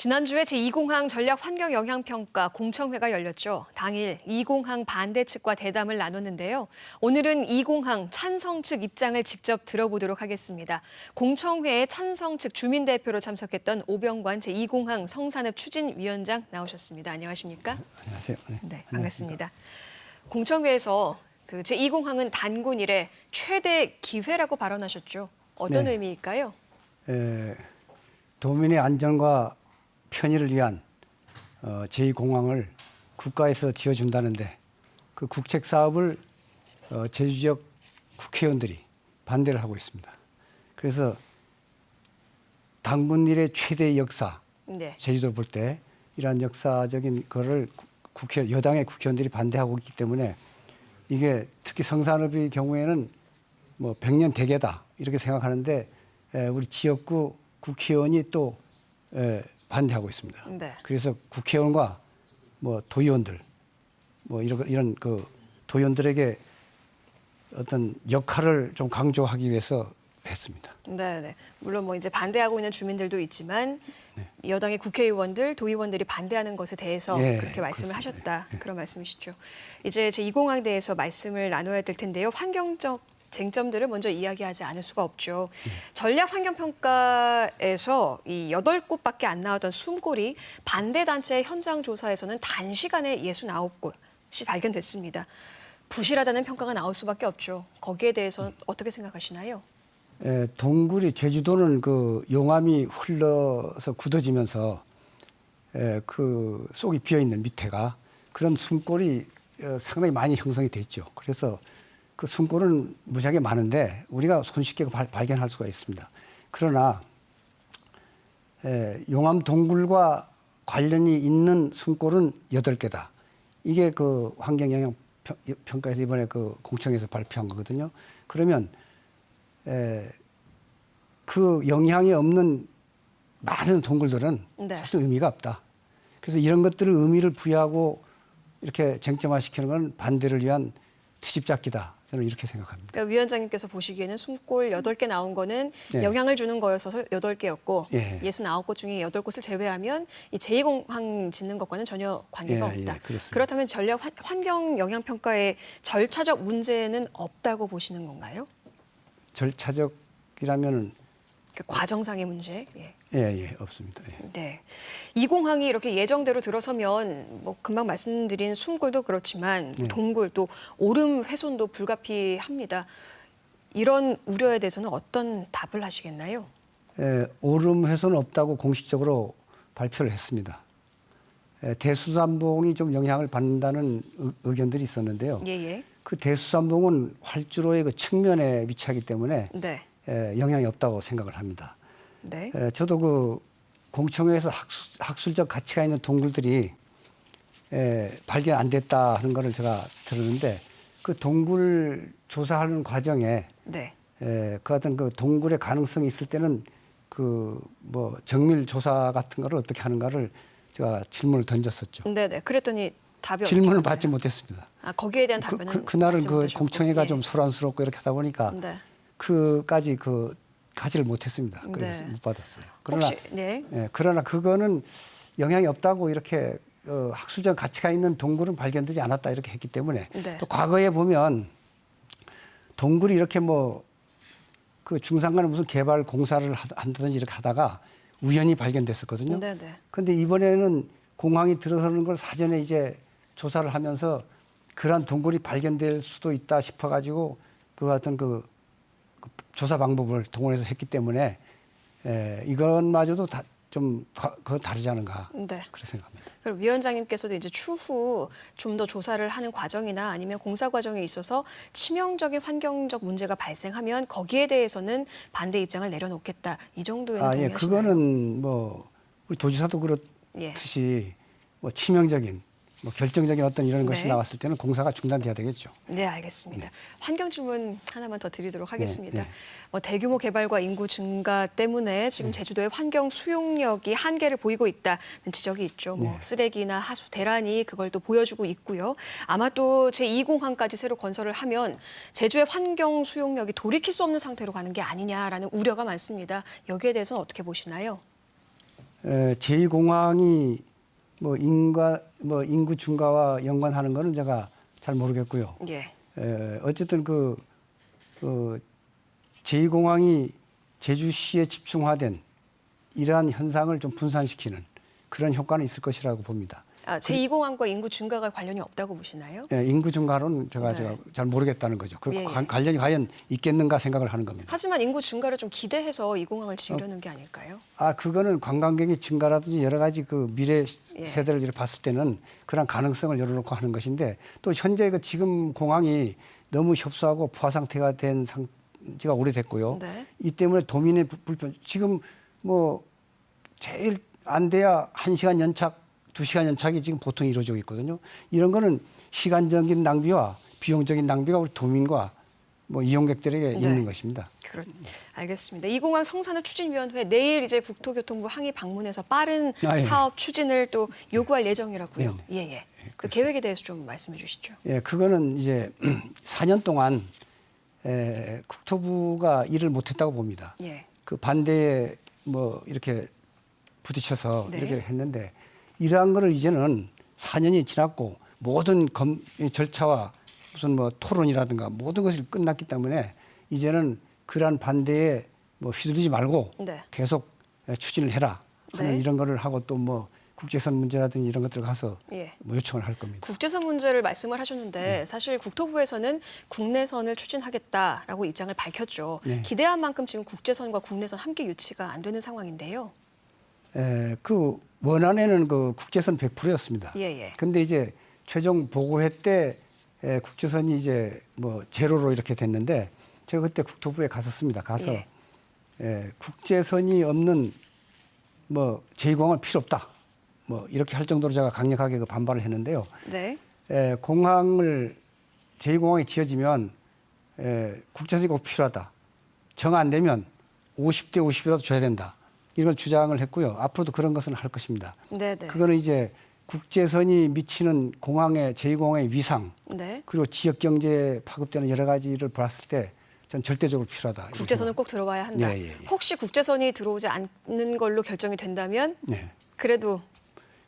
지난주에 제2공항 전략 환경 영향 평가 공청회가 열렸죠. 당일 2공항 반대 측과 대담을 나눴는데요. 오늘은 2공항 찬성 측 입장을 직접 들어보도록 하겠습니다. 공청회에 찬성 측 주민 대표로 참석했던 오병관 제2공항 성산읍 추진 위원장 나오셨습니다. 안녕하십니까? 안녕하세요. 네, 네. 반갑습니다. 공청회에서 그 제2공항은 단군 이래 최대 기회라고 발언하셨죠. 어떤 네. 의미일까요? 에, 도민의 안전과 편의를 위한 어, 제2공항을 국가에서 지어준다는데 그 국책 사업을 어, 제주 지역 국회의원들이 반대를 하고 있습니다. 그래서 당군 일의 최대 역사 네. 제주도를 볼때 이러한 역사적인 거를 구- 국회 여당의 국회의원들이 반대하고 있기 때문에 이게 특히 성산읍의 경우에는 뭐 100년 대계다 이렇게 생각하는데 에, 우리 지역구 국회의원이 또 에, 반대하고 있습니다. 네. 그래서 국회의원과 뭐 도의원들 뭐 이런 이런 그 도의원들에게 어떤 역할을 좀 강조하기 위해서 했습니다. 네, 네. 물론 뭐 이제 반대하고 있는 주민들도 있지만 네. 여당의 국회의원들, 도의원들이 반대하는 것에 대해서 예, 그렇게 말씀을 그렇습니다. 하셨다 그런 말씀이시죠. 이제 제 2공항 대해서 말씀을 나눠야 될 텐데요. 환경적 쟁점들을 먼저 이야기하지 않을 수가 없죠. 네. 전략 환경 평가에서 이 여덟 곳밖에 안 나왔던 숨골이 반대 단체의 현장 조사에서는 단시간에 69곳이 발견됐습니다. 부실하다는 평가가 나올 수밖에 없죠. 거기에 대해서 어떻게 생각하시나요? 에, 동굴이 제주도는 그 용암이 흘러서 굳어지면서 에, 그 속이 비어 있는 밑에가 그런 숨골이 어, 상당히 많이 형성이 됐죠. 그래서 그 숨골은 무지하게 많은데 우리가 손쉽게 발, 발견할 수가 있습니다. 그러나 에, 용암 동굴과 관련이 있는 숨골은 여덟 개다. 이게 그 환경 영향 평- 평가에서 이번에 그 공청에서 발표한 거거든요. 그러면 에, 그 영향이 없는 많은 동굴들은 네. 사실 의미가 없다. 그래서 이런 것들을 의미를 부여하고 이렇게 쟁점화시키는 건 반대를 위한 트집잡기다. 저는 이렇게 생각합니다. 그러니까 위원장님께서 보시기에는 숨골 8개 나온 거는 네. 영향을 주는 거여서 8개였고 예. 69곳 중에 8곳을 제외하면 이 제2공항 짓는 것과는 전혀 관계가 예, 없다. 예. 그렇다면 전략 환- 환경 영향 평가에 절차적 문제는 없다고 보시는 건가요? 절차적이라면은 그 과정상의 문제. 예. 예, 예, 없습니다. 예. 네. 이 공항이 이렇게 예정대로 들어서면 뭐 금방 말씀드린 숨골도 그렇지만 네. 동굴 또 오름 훼손도 불가피합니다. 이런 우려에 대해서는 어떤 답을 하시겠나요? 에, 오름 훼손은 없다고 공식적으로 발표를 했습니다. 에, 대수산봉이 좀 영향을 받는다는 의- 의견들이 있었는데요. 예 예. 그 대수산봉은 활주로의 그 측면에 위치하기 때문에 네. 에, 영향이 없다고 생각을 합니다. 네. 에, 저도 그 공청회에서 학술, 학술적 가치가 있는 동굴들이 에, 발견 안 됐다 하는 거를 제가 들었는데 그 동굴 조사하는 과정에 네. 에, 그 어떤 그 동굴의 가능성이 있을 때는 그 뭐 정밀 조사 같은 거를 어떻게 하는가를 제가 질문을 던졌었죠. 네네. 그랬더니 답이 질문을 받지? 못했습니다. 아 거기에 대한 그, 답변은 그, 그 날은 그 못하셨고. 공청회가 예. 좀 소란스럽고 이렇게 하다 보니까 네. 그까지 그 가지를 못했습니다. 그래서 네. 못 받았어요. 그러나 혹시 네. 예, 그러나 그거는 영향이 없다고 이렇게 어, 학술적 가치가 있는 동굴은 발견되지 않았다 이렇게 했기 때문에 네. 또 과거에 보면 동굴이 이렇게 뭐 그 중산간에 무슨 개발 공사를 하- 한다든지 이렇게 하다가 우연히 발견됐었거든요. 네네. 근데 이번에는 공항이 들어서는 걸 사전에 이제 조사를 하면서 그러한 동굴이 발견될 수도 있다 싶어가지고 그 어떤 그, 그 조사 방법을 동원해서 했기 때문에 에, 이것마저도 다, 좀 가- 그거 다르지 않은가 네. 그렇게 생각합니다. 그럼 위원장님께서도 이제 추후 좀 더 조사를 하는 과정이나 아니면 공사 과정에 있어서 치명적인 환경적 문제가 발생하면 거기에 대해서는 반대 입장을 내려놓겠다 이 정도에는 아, 예, 동의하시나요? 그거는 뭐 우리 도지사도 예. 그렇듯이 뭐 치명적인 뭐 결정적인 어떤 이런 것이 네. 나왔을 때는 공사가 중단돼야 되겠죠. 네, 알겠습니다. 환경 질문 하나만 더 드리도록 하겠습니다. 네. 뭐 대규모 개발과 인구 증가 때문에 지금 제주도의 환경 수용력이 한계를 보이고 있다는 지적이 있죠. 뭐 네. 쓰레기나 하수 대란이 그걸 또 보여주고 있고요. 아마 또 제2공항까지 새로 건설을 하면 제주의 환경 수용력이 돌이킬 수 없는 상태로 가는 게 아니냐라는 우려가 많습니다. 여기에 대해서는 어떻게 보시나요? 에, 제2공항이 뭐 인가 뭐 인구 증가와 연관하는 거는 제가 잘 모르겠고요. 예. 에, 어쨌든 그, 그 제2공항이 제주시에 집중화된 이러한 현상을 좀 분산시키는 그런 효과는 있을 것이라고 봅니다. 아, 제2공항과 인구 증가가 관련이 없다고 보시나요? 예, 인구 증가로는 제가 네. 제가 잘 모르겠다는 거죠. 그 예, 예. 관- 관련이 과연 있겠는가 생각을 하는 겁니다. 하지만 인구 증가를 좀 기대해서 이 공항을 지으려는 어. 게 아닐까요? 아 그거는 관광객이 증가라든지 여러 가지 그 미래 예. 세대를 이렇게 봤을 때는 그런 가능성을 열어놓고 하는 것인데 또 현재 그 지금 공항이 너무 협소하고 부하 상태가 된 상 지가 오래됐고요. 네. 이 때문에 도민의 불- 불편 지금 뭐 제일 안 돼야 한 시간 연착, 두 시간 연착이 지금 보통 이루어지고 있거든요. 이런 거는 시간적인 낭비와 비용적인 낭비가 우리 도민과 뭐 이용객들에게 네. 있는 것입니다. 그렇, 알겠습니다. 이 공항 성산을 추진위원회 내일 이제 국토교통부 항의 방문해서 빠른 아, 예. 사업 추진을 또 요구할 예정이라고요. 네, 예, 예. 그 계획에 대해서 좀 말씀해 주시죠. 예, 그거는 이제 4년 동안 에, 국토부가 일을 못했다고 봅니다. 예. 그 반대에 뭐 이렇게 부딪혀서 네. 이렇게 했는데 이러한 거를 이제는 4년이 지났고 모든 검, 이 절차와 무슨 뭐 토론이라든가 모든 것이 끝났기 때문에 이제는 그러한 반대에 뭐 휘둘리지 말고 네. 계속 추진을 해라 하는 네. 이런 거를 하고 또뭐 국제선 문제라든지 이런 것들 가서 예. 뭐 요청을 할 겁니다. 국제선 문제를 말씀을 네. 하셨는데 사실 국토부에서는 국내선을 추진하겠다라고 입장을 밝혔죠. 네. 기대한 만큼 지금 국제선과 국내선 함께 유치가 안 되는 상황인데요. 에, 그 원안에는 그 국제선 100%였습니다. 예, 예. 근데 이제 최종 보고회 때 에, 국제선이 이제 뭐 제로로 이렇게 됐는데 제가 그때 국토부에 갔었습니다. 가서 예. 에, 국제선이 없는 뭐 제2공항은 필요 없다. 뭐 이렇게 할 정도로 제가 강력하게 그 반발을 했는데요. 네. 에, 공항을 제2공항이 지어지면 에, 국제선이 꼭 필요하다. 정 안 되면 50대 50이라도 줘야 된다. 이걸 주장을 했고요. 앞으로도 그런 것은 할 것입니다. 네, 네. 그거는 이제 국제선이 미치는 공항의 제2공항의 위상 네. 그리고 지역 경제에 파급되는 여러 가지를 봤을 때 전 절대적으로 필요하다. 국제선은 꼭 들어와야 한다. 예, 예, 예. 혹시 국제선이 들어오지 않는 걸로 결정이 된다면 네. 그래도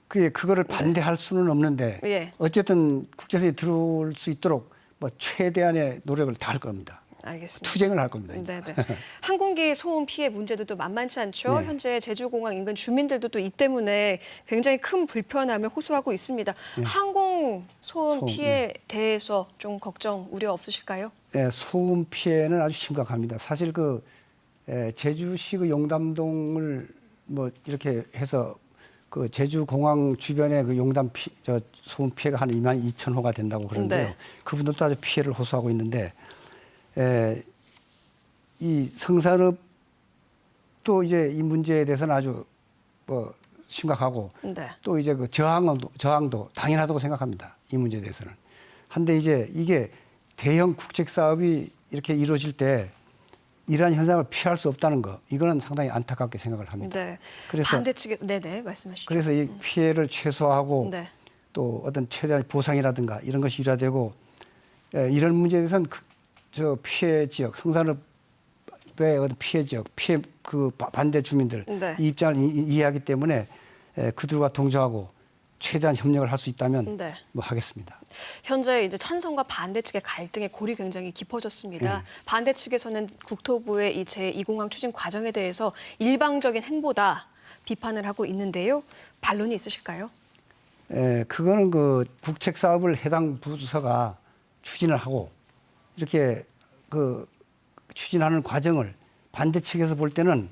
그게 그거를 반대할 수는 없는데 예. 어쨌든 국제선이 들어올 수 있도록 뭐 최대한의 노력을 다할 겁니다. 알겠습니다. 투쟁을 할 겁니다. 네, 네. 항공기 소음 피해 문제도 또 만만치 않죠. 네. 현재 제주공항 인근 주민들도 또 이 때문에 굉장히 큰 불편함을 호소하고 있습니다. 항공 소음 네. 소음, 피해에 대해서 좀 걱정, 우려 없으실까요? 예, 소음 피해는 아주 심각합니다. 사실 그 예, 제주시 그 용담동을 뭐 이렇게 해서 그 제주 공항 주변에 그 용담 피, 저 소음 피해가 한 2만 2천 호가 된다고 그러는데요. 네. 그분들도 아주 피해를 호소하고 있는데 에, 이 성산읍도 이제 이 문제에 대해서는 아주 뭐 심각하고 네. 또 이제 그 저항도 저항도 당연하다고 생각합니다. 이 문제에 대해서는. 한데 이제 이게 대형 국책 사업이 이렇게 이루어질 때 이러한 현상을 피할 수 없다는 거 이거는 상당히 안타깝게 생각을 합니다. 네. 그래서 반대 측에서 네네 말씀하시죠. 그래서 이 피해를 최소화하고 네. 또 어떤 최대한 보상이라든가 이런 것이 일화되고 에, 이런 문제에 대해서는 그, 저 피해 지역 성산읍의 어떤 피해 지역 피해 그 바- 반대 주민들 네. 이 입장을 이, 이- 이해하기 때문에 에, 그들과 동조하고 최대한 협력을 할 수 있다면 네. 뭐 하겠습니다. 현재 이제 찬성과 반대 측의 갈등의 골이 굉장히 깊어졌습니다. 네. 반대 측에서는 국토부의 이 제2공항 추진 과정에 대해서 일방적인 행보다 비판을 하고 있는데요. 반론이 있으실까요? 에, 그거는 그 국책 사업을 해당 부서가 추진을 하고 이렇게 그 추진하는 과정을 반대 측에서 볼 때는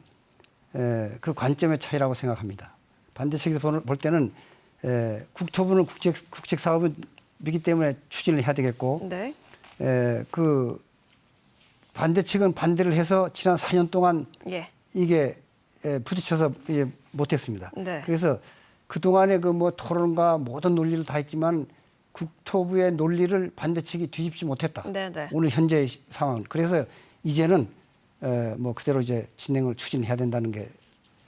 에, 그 관점의 차이라고 생각합니다. 반대 측에서 볼 때는 에, 국토부는 국책 국책 사업이기 때문에 추진을 해야 되겠고 네. 에, 그 반대 측은 반대를 해서 지난 4년 동안 예. 이게 에, 부딪혀서 이게 못했습니다. 네. 그래서 그 동안에 그 뭐 토론과 모든 논리를 다 했지만 국토부의 논리를 반대측이 뒤집지 못했다. 네, 네. 오늘 현재의 시- 상황. 그래서 이제는 에, 뭐 그대로 이제 진행을 추진해야 된다는 게제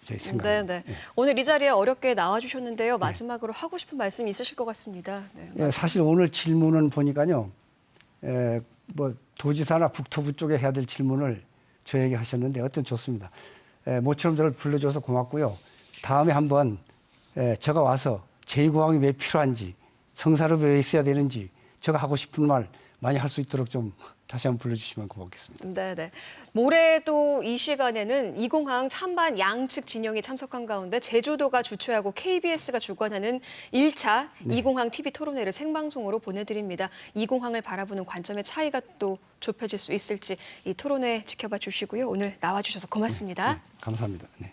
네, 생각입니다. 네. 오늘 이 자리에 어렵게 나와 주셨는데요. 마지막으로 하고 싶은 말씀 있으실 것 같습니다. 네. 예, 사실 오늘 질문은 보니까요, 에, 뭐 도지사나 국토부 쪽에 해야 될 질문을 저에게 하셨는데 어떤 좋습니다. 에, 모처럼 저를 불러줘서 고맙고요. 다음에 한번 에, 제가 와서 제2공항이 왜 필요한지 성사를 왜 있어야 되는지 제가 하고 싶은 말 많이 할 수 있도록 좀 다시 한번 불러주시면 고맙겠습니다. 네, 네. 모레 또 이 시간에는 이공항 찬반 양측 진영이 참석한 가운데 제주도가 주최하고 KBS가 주관하는 1차 이공항 TV 토론회를 생방송으로 보내드립니다. 이공항을 바라보는 관점의 차이가 또 좁혀질 수 있을지 이 토론회 지켜봐 주시고요. 오늘 나와주셔서 고맙습니다. 감사합니다. 네.